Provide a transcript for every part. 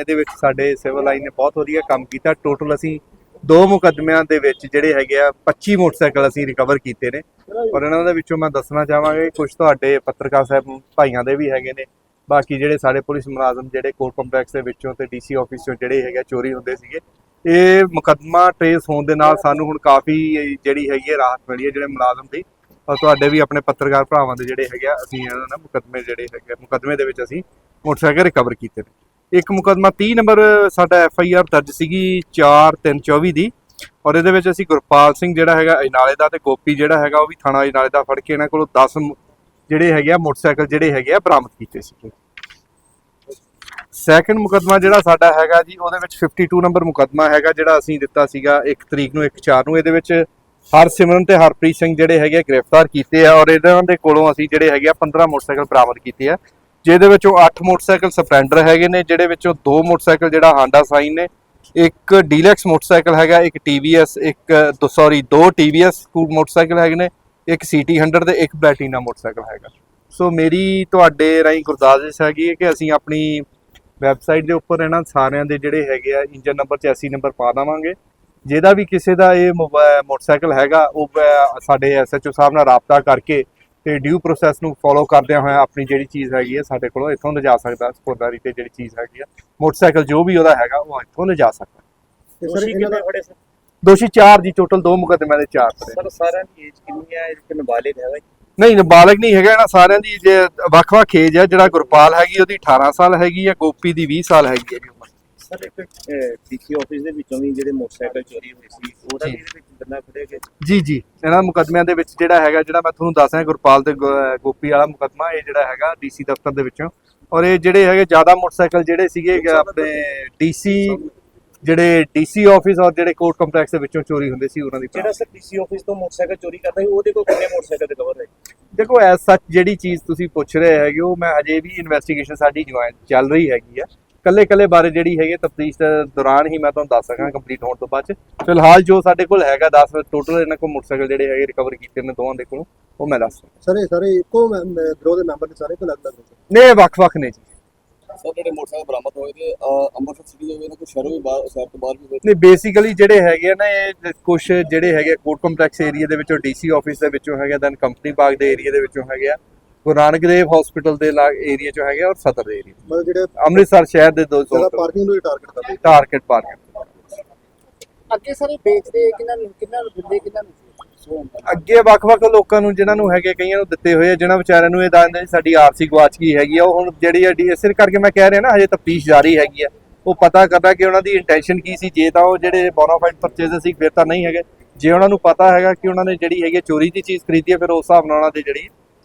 ਇਹਦੇ ਵਿੱਚ ਸਾਡੇ ਸਿਵਲ ਲਾਈਨ ਨੇ ਬਹੁਤ ਵਧੀਆ ਕੰਮ ਕੀਤਾ। ਟੋਟਲ ਅਸੀਂ ਦੋ ਮੁਕੱਦਮਿਆਂ ਦੇ ਵਿੱਚ ਜਿਹੜੇ ਹੈਗੇ ਆ 25 ਮੋਟਰਸਾਈਕਲ ਅਸੀਂ ਰਿਕਵਰ ਕੀਤੇ ਨੇ। ਔਰ ਇਹਨਾਂ ਦੇ ਵਿੱਚੋਂ ਮੈਂ ਦੱਸਣਾ ਚਾਹਾਂਗਾ ਕਿ ਕੁਝ ਤੁਹਾਡੇ ਪੱਤਰਕਾਰ ਸਾਹਿਬ ਭਾਈਆਂ ਦੇ ਵੀ ਹੈਗੇ ਨੇ। ਬਾਕੀ ਜਿਹੜੇ ਸਾਡੇ ਪੁਲਿਸ ਮੁਲਾਜ਼ਮ ਜਿਹੜੇ ਕੋਰਟ ਕੰਪਲੈਕਸ ਦੇ ਵਿੱਚੋਂ ਤੇ ਡੀਸੀ ਆਫਿਸ ਚੋਂ ਜਿਹੜੇ ਹੈਗੇ ਆ, ਚੋਰੀ ਹੁੰਦੇ ਸੀਗੇ ਇਹ ਮੁਕੱਦਮਾ ਟ੍ਰੇਸ ਹੋਣ ਦੇ ਨਾਲ ਸਾਨੂੰ ਹੁਣ ਕਾਫੀ ਜਿਹੜੀ ਹੈਗੀ ਹੈ ਰਾਹਤ ਮਿਲੀ ਹੈ ਜਿਹੜੇ ਮੁਲਾਜ਼ਮ ਦੀ। ਔਰ ਤੁਹਾਡੇ ਵੀ ਆਪਣੇ ਪੱਤਰਕਾਰ ਭਰਾਵਾਂ ਦੇ ਜਿਹੜੇ ਹੈਗੇ ਆ ਅਸੀਂ ਇਹਨਾਂ ਨਾਲ ਮੁਕੱਦਮੇ ਜਿਹੜੇ ਹੈਗੇ ਆ, ਮੁਕੱਦਮੇ ਦੇ ਵਿੱਚ ਅਸੀਂ ਮੋਟਰਸਾਈਕਲ ਰਿਕਵਰ ਕੀਤੇ ਨੇ। ਇੱਕ ਮੁਕੱਦਮਾ 30 ਨੰਬਰ, ਸਾਡਾ ਐਫ ਆਈ ਆਰ ਦਰਜ ਸੀਗੀ 4324 ਦੀ। ਔਰ ਇਹਦੇ ਵਿੱਚ ਅਸੀਂ ਗੁਰਪਾਲ ਸਿੰਘ ਜਿਹੜਾ ਹੈਗਾ ਇਨਾਲੇ ਦਾ ਤੇ ਗੋਪੀ ਜਿਹੜਾ ਹੈਗਾ, ਉਹ ਵੀ ਥਾਣਾ ਇਨਾਲੇ ਦਾ ਫੜ ਕੇ ਇਹਨਾਂ ਕੋਲੋਂ 10 ਜਿਹੜੇ ਹੈਗੇ ਆ, ਮੋਟਰਸਾਈਕਲ ਜਿਹੜੇ ਹੈਗੇ ਆ, ਬਰਾਮਦ ਕੀਤੇ ਸੀਗੇ। ਸੈਕੰਡ ਮੁਕੱਦਮਾ ਜਿਹੜਾ ਸਾਡਾ ਹੈਗਾ ਜੀ, ਉਹਦੇ ਵਿੱਚ 52 ਨੰਬਰ ਮੁਕੱਦਮਾ ਹੈਗਾ, ਜਿਹੜਾ ਅਸੀਂ ਦਿੱਤਾ ਸੀਗਾ 1 ਤਰੀਕ ਨੂੰ 1 4 ਨੂੰ। ਇਹਦੇ ਵਿੱਚ ਹਰਸਿਮਰਨ ਤੇ ਹਰਪ੍ਰੀਤ ਸਿੰਘ ਜਿਹੜੇ ਹੈਗੇ ਆ, ਗ੍ਰਿਫਤਾਰ ਕੀਤੇ ਆ। ਔਰ ਇਹਨਾਂ ਦੇ ਕੋਲੋਂ ਅਸੀਂ ਜਿਹੜੇ ਹੈਗੇ ਆ 15 ਮੋਟਰਸਾਈਕਲ ਬਰਾਮਦ ਕੀਤੇ ਆ। ਜਿਹਦੇ ਵਿੱਚੋਂ 8 ਮੋਟਰਸਾਈਕਲ ਸਪਲੈਂਡਰ ਹੈਗੇ ਨੇ ਜਿਹੜੇ ਵਿੱਚੋਂ ਦੋ ਮੋਟਰਸਾਈਕਲ ਜਿਹੜਾ ਹਾਂਡਾ ਸਾਈਨ ਨੇ, ਇੱਕ ਡੀਲੈਕਸ ਮੋਟਰਸਾਈਕਲ ਹੈਗਾ, ਇੱਕ TVS ਇੱਕ ਸੌਰੀ ਦੋ TVS ਮੋਟਰਸਾਈਕਲ ਹੈਗੇ ਨੇ, ਇੱਕ CT 100 ਤੇ ਇੱਕ ਪਲੈਟੀਨਾ ਮੋਟਰਸਾਈਕਲ ਹੈਗਾ। ਸੋ ਮੇਰੀ ਤੁਹਾਡੇ ਰਾਹੀਂ ਗੁਰਦਾਸ ਹੈਗੀ ਹੈ ਕਿ ਅਸੀਂ ਆਪਣੀ ਵੈਬਸਾਈਟ ਦੇ ਉੱਪਰ ਇਹਨਾਂ ਸਾਰਿਆਂ ਦੇ ਜਿਹੜੇ ਹੈਗੇ ਆ ਇੰਜਨ ਨੰਬਰ 84 ਨੰਬਰ ਪਾ ਦੇਵਾਂਗੇ। ਜਿਹਦਾ ਵੀ ਕਿਸੇ ਦਾ ਇਹ ਮੋਬਾ- ਮੋਟਰਸਾਈਕਲ ਹੈਗਾ, ਉਹ ਬ- ਸਾਡੇ ਐਸਐਚਓ ਸਾਹਿਬ ਨਾਲ ਰਾਬਤਾ ਕਰਕੇ ਤੇ ਡਿਊ ਪ੍ਰੋਸੈਸ ਨੂੰ ਫੋਲੋ ਕਰਦਿਆਂ ਹੋਇਆ ਆਪਣੀ ਜਿਹੜੀ ਚੀਜ਼ ਹੈਗੀ ਹੈ ਸਾਡੇ ਕੋਲੋਂ ਇੱਥੋਂ ਲਿਜਾ ਸਕਦਾ ਸਪੋਰਟਰੀ ਤੇ ਜਿਹੜੀ ਚੀਜ਼ ਹੈਗੀ ਆ ਮੋਟਰਸਾਈਕਲ ਜੋ ਵੀ ਉਹਦਾ ਹੈਗਾ ਉਹ ਇੱਥੋਂ ਲਿਜਾ ਸਕਦਾ। ਤੇ ਸਰ ਇਹਨਾਂ ਦਾ ਫੜੇ ਸਰ? ਦੋਸ਼ੀ 4 ਜੀ ਟੋਟਲ ਦੋ ਮੁਕੱਦਮਿਆਂ ਦੇ 4 ਫੜੇ। ਸਰ ਸਾਰਿਆਂ ਦੀ ਏਜ ਕਿੰਨੀ ਹੈ? ਇੱਕ ਨਾਬਾਲਿਗ ਹੈਗਾ। ਨਹੀਂ ਨਾਬਾਲਗ ਨਹੀਂ ਹੈਗਾ ਇਹਨਾਂ ਸਾਰਿਆਂ ਦੀ ਜੇ ਵੱਖ-ਵੱਖ ਏਜ ਹੈ ਜਿਹੜਾ ਗੁਰਪਾਲ ਹੈਗੀ ਉਹਦੀ 18 ਸਾਲ ਹੈਗੀ ਹੈ ਗੋਪੀ ਦੀ 20 ਸਾਲ ਹੈਗੀ ਹੈ ਜੀ ਉਮਰ। ਸਰ ਇੱਕ ਡੀਸੀ ਆਫਿਸ ਦੇ ਵਿੱਚੋਂ ਵੀ ਜਿਹੜੇ ਮੋਟਰਸਾਈਕਲ ਚੋਰੀ ਹੋਏ ਸੀ ਉਹਦਾ ਵੀ ਜੀ। ਇਹਦੇ ਵਿੱਚ ਬੰਦਾ ਫੜਿਆ ਗਿਆ ਜੀ ਜੀ ਇਹਨਾਂ ਮੁਕੱਦਮਿਆਂ ਦੇ ਵਿੱਚ ਜਿਹੜਾ ਹੈਗਾ ਜਿਹੜਾ ਮੈਂ ਤੁਹਾਨੂੰ ਦੱਸ ਰਿਹਾ ਗੁਰਪਾਲ ਤੇ ਗੋਪੀ ਵਾਲਾ ਮੁਕੱਦਮਾ ਇਹ ਜਿਹੜਾ ਹੈਗਾ ਡੀਸੀ ਦਫ਼ਤਰ ਦੇ ਵਿੱਚੋਂ। ਔਰ ਇਹ ਜਿਹੜੇ ਹੈਗੇ ਜ਼ਿਆਦਾ ਮੋਟਰਸਾਈਕਲ ਜਿਹੜੇ ਸੀਗੇ ਆਪਣੇ ਡੀਸੀ ਜਿਹੜੇ ਡੀਸੀ ਆਫਿਸ ਔਰ ਜਿਹੜੇ ਕੋਰਟ ਕੰਪਲੈਕਸ ਦੇ ਵਿੱਚੋਂ ਚੋਰੀ ਹੁੰਦੇ ਸੀ ਉਹਨਾਂ ਦੀ ਜਿਹੜਾ ਸਰ ਡੀਸੀ ਆਫਿਸ ਤੋਂ ਮੋਟਰਸਾਈਕਲ ਚੋਰੀ ਕਰਦਾ ਸੀ ਉਹਦੇ ਕੋਲ ਕਿੰਨੇ ਮੋਟਰਸਾਈਕਲ ਰਿਕਵਰ ਹੋਏ। ਦੇਖੋ ਐਸ ਸੱਚ ਜਿਹੜੀ ਚੀਜ਼ ਤੁਸੀਂ ਪੁੱਛ ਰਹੇ ਹੈਗੇ ਉਹ ਮੈਂ ਅਜੇ ਵੀ ਇਨਵੈਸਟੀਗੇਸ਼ਨ ਸਾਡੀ ਜੁਆਇਨ ਚੱਲ ਰਹੀ ਹੈਗੀ ਆ। ਕੱਲੇ ਕੱਲੇ ਬਾਰੇ ਜਿਹੜੀ ਹੈਗੀ ਤਫਤੀਸ਼ ਦੇ ਦੌਰਾਨ ਹੀ ਮੈਂ ਤੁਹਾਨੂੰ ਦੱਸ ਸਕਾਂ ਕੰਪਲੀਟ ਹੋਣ ਤੋਂ ਬਾਅਦ ਫਿਲਹਾਲ ਜੋ ਸਾਡੇ ਕੋਲ ਹੈਗਾ 10 ਟੋਟਲ ਇਹਨਾਂ ਕੋਲ ਮੋਟਰਸਾਈਕਲ ਜਿਹੜੇ ਹੈਗੇ ਰਿਕਵਰ ਕੀਤੇ ਨੇ ਦੋਵਾਂ ਦੇ ਕੋਲੋਂ ਉਹ ਮੈਂ ਦੱਸ ਸਰ ਇਹ ਸਾਰੇ ਇੱਕੋ ਗਰੋਹ ਦੇ ਮੈਂਬਰ ਨੇ ਸਾਰੇ ਕੋ ਲੱਗਦਾ ਨੇ ਵੱਖ-ਵੱਖ ਨੇ ਜੀ। ਸਰ ਜਿਹੜੇ ਮੋਟਰਸਾਈਕਲ ਬਰਾਮਦ ਹੋਏ ਅਹ, ਅੰਮ੍ਰਿਤਸਰ ਸਿਟੀ ਦੇ ਹੋਏ ਨੇ ਕੋਈ ਸ਼ਹਿਰੋਂ ਵੀ ਬਾਹਰ ਸ਼ਹਿਰ ਤੋਂ ਬਾਹਰ ਵੀ ਹੋਏ ਨੇ? ਬੇਸਿਕਲੀ ਜਿਹੜੇ ਹੈਗੇ ਆ ਨਾ ਇਹ ਕੁਝ ਜਿਹੜੇ ਹੈਗੇ ਕੋਰਟ ਕੰਪਲੈਕਸ ਏਰੀਆ ਦੇ ਵਿੱਚੋਂ ਡੀਸੀ ਆਫਿਸ ਦੇ ਵਿੱਚੋਂ ਹੈਗੇ ਦੈਨ ਕੰਪਨੀ ਬਾਗ ਦੇ ਏਰੀਆ ਦੇ ਵਿੱਚੋਂ ਹੈਗੇ ਆ। ਗੁਰੂ ਨਾਨਕ ਦੇਵ ਹਸਪੀਟਲ ਦੇ ਏਰੀਆ ਚੋਂ ਹੈਗੇ ਔਰ ਸਦਰ ਦੇ ਏਰੀਆ ਮਤਲਬ ਜਿਹੜੇ ਅੰਮ੍ਰਿਤਸਰ ਸ਼ਹਿਰ ਦੇ ਦੋ ਜਗ੍ਹਾ ਪਾਰਕਿੰਗ ਨੂੰ ਟਾਰਗੇਟ ਕਰਦੇ ਟਾਰਗੇਟ ਪਾਰਕ ਅੱਗੇ ਸਾਰੇ ਵੇਚਦੇ ਕਿੰਨਾਂ ਨੂੰ ਕਿੰਨਾਂ ਨੂੰ ਦਿੰਦੇ ਕਿੰਨਾਂ ਨੂੰ ਸੋ ਅੱਗੇ ਵੱਖ-ਵੱਖ ਲੋਕਾਂ ਨੂੰ ਜਿਨ੍ਹਾਂ ਨੂੰ ਹੈਗੇ ਕਈਆਂ ਨੂੰ ਦਿੱਤੇ ਹੋਏ ਆ ਜਿਨ੍ਹਾਂ ਵਿਚਾਰਿਆਂ ਨੂੰ ਇਹ ਦੱਸਦੇ ਸਾਡੀ ਆਰਸੀ ਗਵਾਚ ਗਈ ਹੈਗੀ ਆ। ਉਹ ਹੁਣ ਜਿਹੜੀ ਆ ਡੀ- ਇਸੇ ਕਰਕੇ ਮੈਂ ਕਹਿ ਰਿਹਾ ਨਾ ਹਜੇ ਤਫਤੀਸ਼ ਜਾਰੀ ਹੈਗੀ ਆ। ਉਹ ਪਤਾ ਕਰਨਾ ਕਿ ਉਹਨਾਂ ਦੀ ਇੰਟੈਂਸ਼ਨ ਕੀ ਸੀ। ਜੇ ਤਾਂ ਉਹ ਜਿਹੜੇ ਬੋਨਾਫਾਈਡ ਪਰਚੇਜ਼ ਸੀ ਫਿਰ ਤਾਂ ਨਹੀਂ ਹੈਗੇ। ਜੇ ਉਹਨਾਂ ਨੂੰ ਪਤਾ ਹੈਗਾ ਕਿ ਉਹਨਾਂ ਨੇ ਜਿਹੜੀ ਹੈਗੀ ਆ ਚੋਰੀ ਦੀ ਚੀਜ਼ ਖਰੀਦੀ ਹੈ ਫਿਰ ਉਸ ਹਿਸਾਬ ਨਾਲ ਉਹਨਾਂ ਦੇ ਜਿਹੜੀ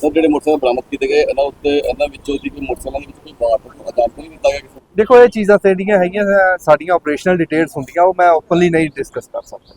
ਸਰ, ਜਿਹੜੇ ਮੋਟਰਸਾਈਕਲ ਬਰਾਮਦ ਕੀਤੇ ਗਏ, ਇਹਨਾਂ ਉੱਤੇ, ਇਹਨਾਂ ਵਿੱਚੋਂ ਜੀ ਕੋਈ ਮੋਟਰਸਾਈਕਲਾਂ ਦੇ ਵਿੱਚ ਕੋਈ ਬਾਤ ਆਦਾਨ ਨਹੀਂ ਦਿੱਤਾ ਗਿਆ ਕਿਸੇ ਦੇਖੋ, ਇਹ ਚੀਜ਼ਾਂ ਜਿਹੜੀਆਂ ਹੈਗੀਆਂ, ਸਾਡੀਆਂ ਆਪਰੇਸ਼ਨਲ ਡਿਟੇਲਸ ਹੁੰਦੀਆਂ, ਉਹ ਮੈਂ ਓਪਨਲੀ ਨਹੀਂ ਡਿਸਕਸ ਕਰ ਸਕਦਾ।